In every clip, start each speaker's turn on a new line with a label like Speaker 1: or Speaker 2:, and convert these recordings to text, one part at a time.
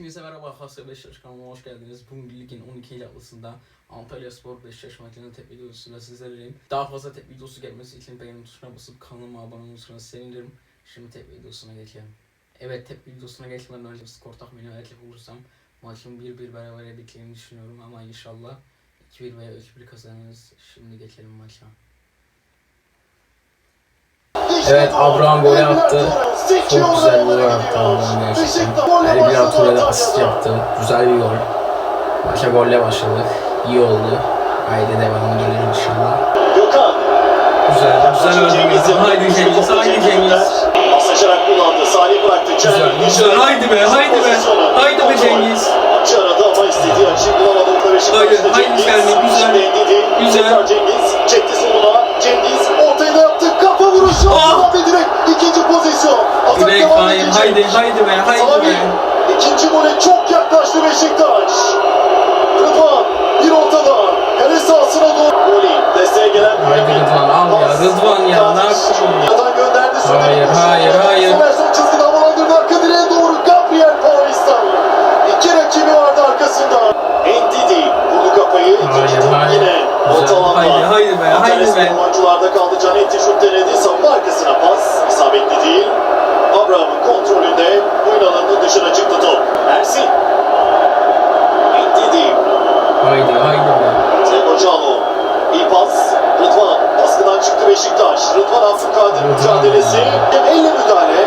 Speaker 1: Hepinize merhaba Hasya Beşiktaş kanalıma hoş geldiniz. Bugün ligin 12. haftasında Antalya Spor Beşiktaş maçının tep videosuyla sizlerleyim. Daha fazla tep videosu gelmesi için beğeni tuşuna basıp kanalıma abone olursanız sevinirim. Şimdi tep videosuna geçelim. Evet tep videosuna geçmeden önce skor tahmini verecek olursam maçın 1-1 beraber biteceğini düşünüyorum ama inşallah 2-1 veya 3-1 kazanırız. Şimdi geçelim maça. Evet Abraham gol attı. Çok güzel bir gol attı Abraham gerçekten. Erbil Ture de asist yaptı. Güzel bir gol. Maça golle başladık. İyi oldu. Haydi devamı gelir inşallah.
Speaker 2: Gökhan.
Speaker 1: Güzel, güzel öldürdü. Haydi Cengiz, haydi Cengiz.
Speaker 2: Paslaşarak kullandı. Salih bıraktı.
Speaker 1: Güzel, güzel. Haydi be, haydi be. Haydi be Cengiz.
Speaker 2: Açı aradı ama istediği açıyı bulamadı.
Speaker 1: Haydi,
Speaker 2: Cengiz.
Speaker 1: haydi Selmi, güzel. Güzel.
Speaker 2: Cengiz. Çekti soluna. Cengiz ortayı da yaptı. Kafa vuruşu.
Speaker 1: Ah!
Speaker 2: Ve direkt ikinci pozisyon. Atak
Speaker 1: Direkt
Speaker 2: devam
Speaker 1: haydi,
Speaker 2: edecek.
Speaker 1: haydi, haydi be, haydi
Speaker 2: Salih.
Speaker 1: be.
Speaker 2: İkinci gole çok yaklaştı Beşiktaş. Mücadelesi. Elle müdahale.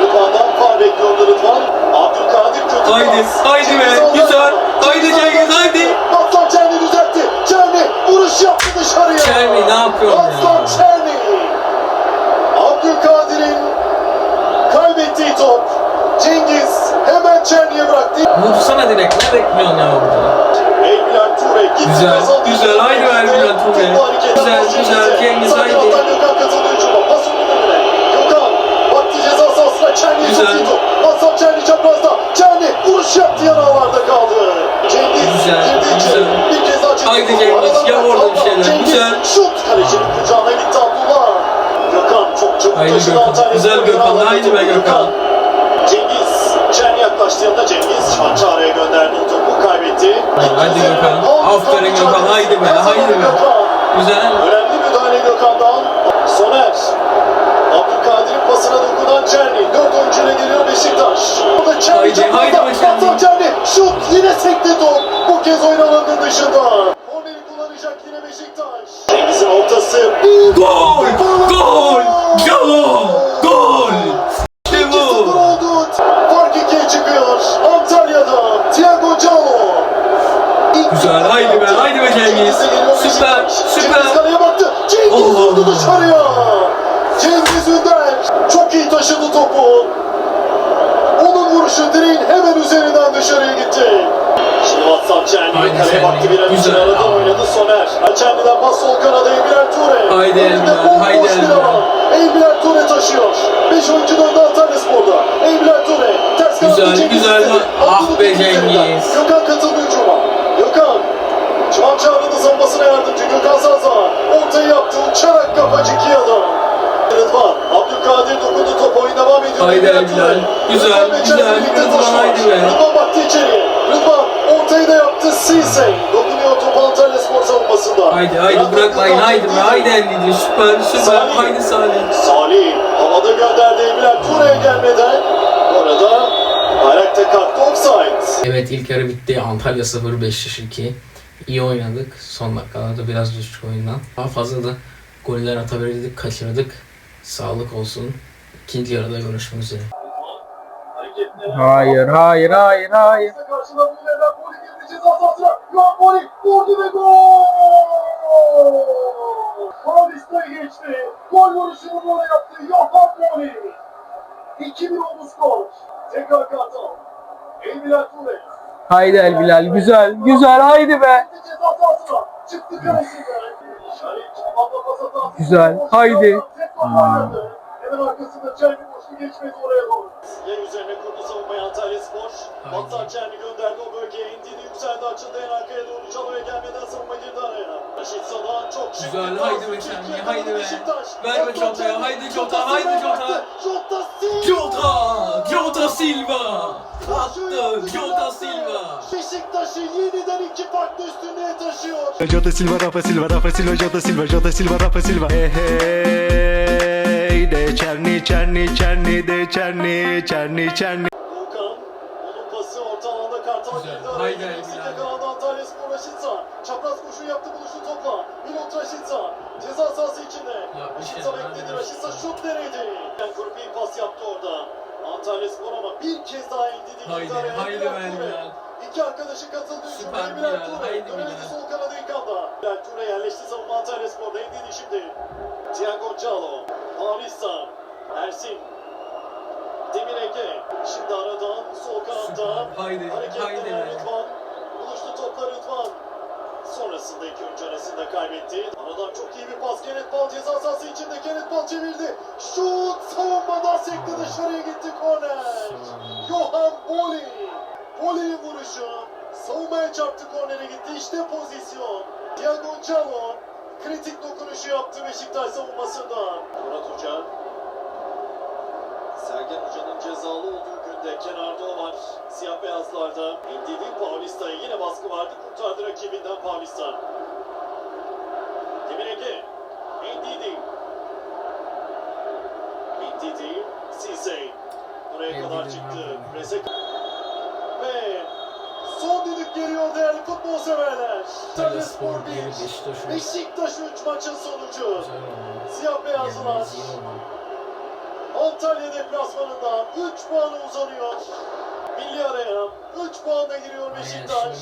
Speaker 2: Rıdvan'dan faul bekliyordu Rıdvan. Abdülkadir kötü
Speaker 1: Haydi, haydi be. Güzel. Haydi Cengiz, haydi.
Speaker 2: Aslan Çerni düzeltti. Çerni vuruş yaptı dışarıya.
Speaker 1: Çerni, ne yapıyorsun ya?
Speaker 2: Aslan Çerni. Abdülkadir'in kaybettiği top. Cengiz hemen Çerni'ye bıraktı.
Speaker 1: Vursana direkt, ne bekliyorsun ya burada? Güzel, güzel. Haydi be Elbilal Ture.
Speaker 2: Topu harekete
Speaker 1: Güzel, güzel. Cengiz, haydi.
Speaker 2: Vuruş yaptı yanağlarda kaldı. Cengiz
Speaker 1: Güzel,
Speaker 2: girdi
Speaker 1: güzel.
Speaker 2: Bir kez daha çekti.
Speaker 1: Haydi. Cengiz, yap orada bir şeyler.
Speaker 2: Cengiz
Speaker 1: Güzel.
Speaker 2: şut kalecinin kucağına gitti Abdullah. Gökhan çok çabuk
Speaker 1: Haydi
Speaker 2: taşıdı
Speaker 1: Gökhan. Güzel Gökhan, haydi be. Gökhan.
Speaker 2: Cengiz Çerni yaklaştı yanına Cengiz Şançare'ye gönderdi topu kaybetti.
Speaker 1: Hadi Gökhan. Aferin Gökhan, haydi be, haydi be. Güzel.
Speaker 2: Önemli müdahale Gökhan'dan. Soner. Dokunan Çerni. Oyuncuyla geliyor Beşiktaş. Burada Çerni
Speaker 1: haydi be Çerni.
Speaker 2: Şut yine sekti top. Bu kez oyun alanının dışında. Korneri kullanacak yine Beşiktaş. Cengiz'in ortası.
Speaker 1: Gol! Gol! Gol! Gol! İşte
Speaker 2: 2-0
Speaker 1: bu!
Speaker 2: oldu. Fark ikiye çıkıyor. Antalya'da Thiago. İlk
Speaker 1: Güzel, haydi be, haydi be Cengiz. Süper, süper.
Speaker 2: Cengiz kaleye baktı. Cengiz vurdu dışarıya. Topu. Onun vuruşu direğin hemen üzerinden dışarıya gitti. Şimdi Watson Çerni
Speaker 1: Haydi
Speaker 2: kaleye baktı bir an aradan oynadı Soner. Çerni'den pas sol kanada Emre Ture.
Speaker 1: Haydi Emre, haydi Emre.
Speaker 2: Emre Ture taşıyor. 5 oyuncu döndü Antalya Spor'da. Emre Ture. Ters kanatta
Speaker 1: Güzel, güzel. Ah be. Cengiz.
Speaker 2: Gökhan katıldı hücuma. Gökhan. Çuvan çağrıda savunmasına yardımcı. Gökhan Zaza. Ortayı yaptı. Uçarak kafacık adam.
Speaker 1: Haydi.
Speaker 2: Ture.
Speaker 1: Güzel, güzel. Rıdvan, haydi be.
Speaker 2: Rıdvan baktı içeriye. Rıdvan ortayı da yaptı. Sisey. Dokunuyor top Antalya Spor savunmasında.
Speaker 1: Haydi haydi bırakmayın
Speaker 2: Gökhan
Speaker 1: haydi be haydi Endici süper süper
Speaker 2: Salih.
Speaker 1: haydi Salih.
Speaker 2: Salih havada gönderdi Emre Ture'ye gelmeden. Orada bayrakta kalktı offside.
Speaker 1: Evet ilk yarı bitti Antalya 0 Beşiktaş 2. İyi oynadık son dakikalarda biraz düştük oyundan. Daha fazla da goller atabilirdik kaçırdık. Sağlık olsun. İkinci yarıda görüşmek üzere. Hayır hayır hayır hayır.
Speaker 2: Vurdu ve gol! Paulista'yı geçti. Gol vuruşunu böyle yaptı. Yohan Boli. 2-1 oldu skor. Tekrar Kartal. Emre Ture.
Speaker 1: Haydi El Bilal güzel güzel haydi be. Güzel, haydi.
Speaker 2: Oynadı. Hemen arkasında Çerni boşlu geçmedi oraya doğru. Yer üzerine kurdu savunmayı Antalya Spor. Hatta Çerni gönderdi o bölgeye. Endidi yükseldi açıldı en arkaya doğru. Cano'ya gelmeden savunma girdi araya. Raşit Sadan çok şık.
Speaker 1: Güzel, haydi be Çerni, haydi be. Ver be
Speaker 2: Çerni,
Speaker 1: haydi
Speaker 2: Jota
Speaker 1: Jota, haydi
Speaker 2: baktı. Jota Silva.
Speaker 1: Jota! Jota Silva! Attı! Jota Silva!
Speaker 2: Beşiktaş'ı yeniden iki farklı üstünlüğe taşıyor.
Speaker 3: Jota Silva, Rafa Silva, Rafa Silva, Jota Silva, Jota Silva, Rafa Silva. Hey hey, Çerni, Çerni, de Çerni, Çerni, Çerni.
Speaker 2: Volkan, onun pası orta alanda Kartal girdi araya.
Speaker 1: haydi
Speaker 2: Eksik yakalandı Antalya Spor Raşitsa. Çapraz koşu yaptı buluştu topla. Milot Raşitsa. Ceza sahası içinde. Raşitsa
Speaker 1: ya,
Speaker 2: bekledi. Raşitsa şut denedi. Yani grup iyi pas yaptı orada. Antalya Spor ama bir kez daha indi.
Speaker 1: Haydi, haydi
Speaker 2: Bilal
Speaker 1: be
Speaker 2: Ture.
Speaker 1: Bilal.
Speaker 2: İki arkadaşı katıldı.
Speaker 1: Süper
Speaker 2: Bilal Ture.
Speaker 1: haydi
Speaker 2: Dönemedi
Speaker 1: Bilal.
Speaker 2: sol kanada ilk anda. Bilal Ture yerleşti savunma Antalya Spor'da. İndiydi şimdi. Thiago Calo. Paulista. Ersin. Demir Ege. Şimdi aradan sol kanatta.
Speaker 1: Haydi, be.
Speaker 2: Rıdvan. Buluştu topla Rıdvan. Sonrasında iki oyuncu arasında kaybetti. Aradan çok iyi bir pas. Kenneth Bal ceza sahası içinde. Kenneth Bal çevirdi. Şut savunmadan sekti dışarıya gitti korner. Johan Boli. Boli'nin vuruşu. Savunmaya çarptı kornere gitti. İşte pozisyon. Thiago Calo. Kritik dokunuşu yaptı Beşiktaş savunmasında. Murat Hoca. Sergen Hoca'nın cezalı olduğu günde kenarda o var. Siyah beyazlarda. Ndidi Paulista'ya yine baskı vardı. Kurtardı rakibinden Paulista. Demir Ege. Ndidi. Ndidi. Sisey. Buraya kadar çıktı. Prese ve son düdük geliyor değerli futbol severler.
Speaker 1: Antalya Spor 1,
Speaker 2: 1.
Speaker 1: Beşiktaş 3.
Speaker 2: Beşiktaş 3 maçın sonucu. Siyah
Speaker 1: oldu.
Speaker 2: Antalya deplasmanında 3 puanı uzanıyor. Milli araya 3 puanla giriyor Beşiktaş.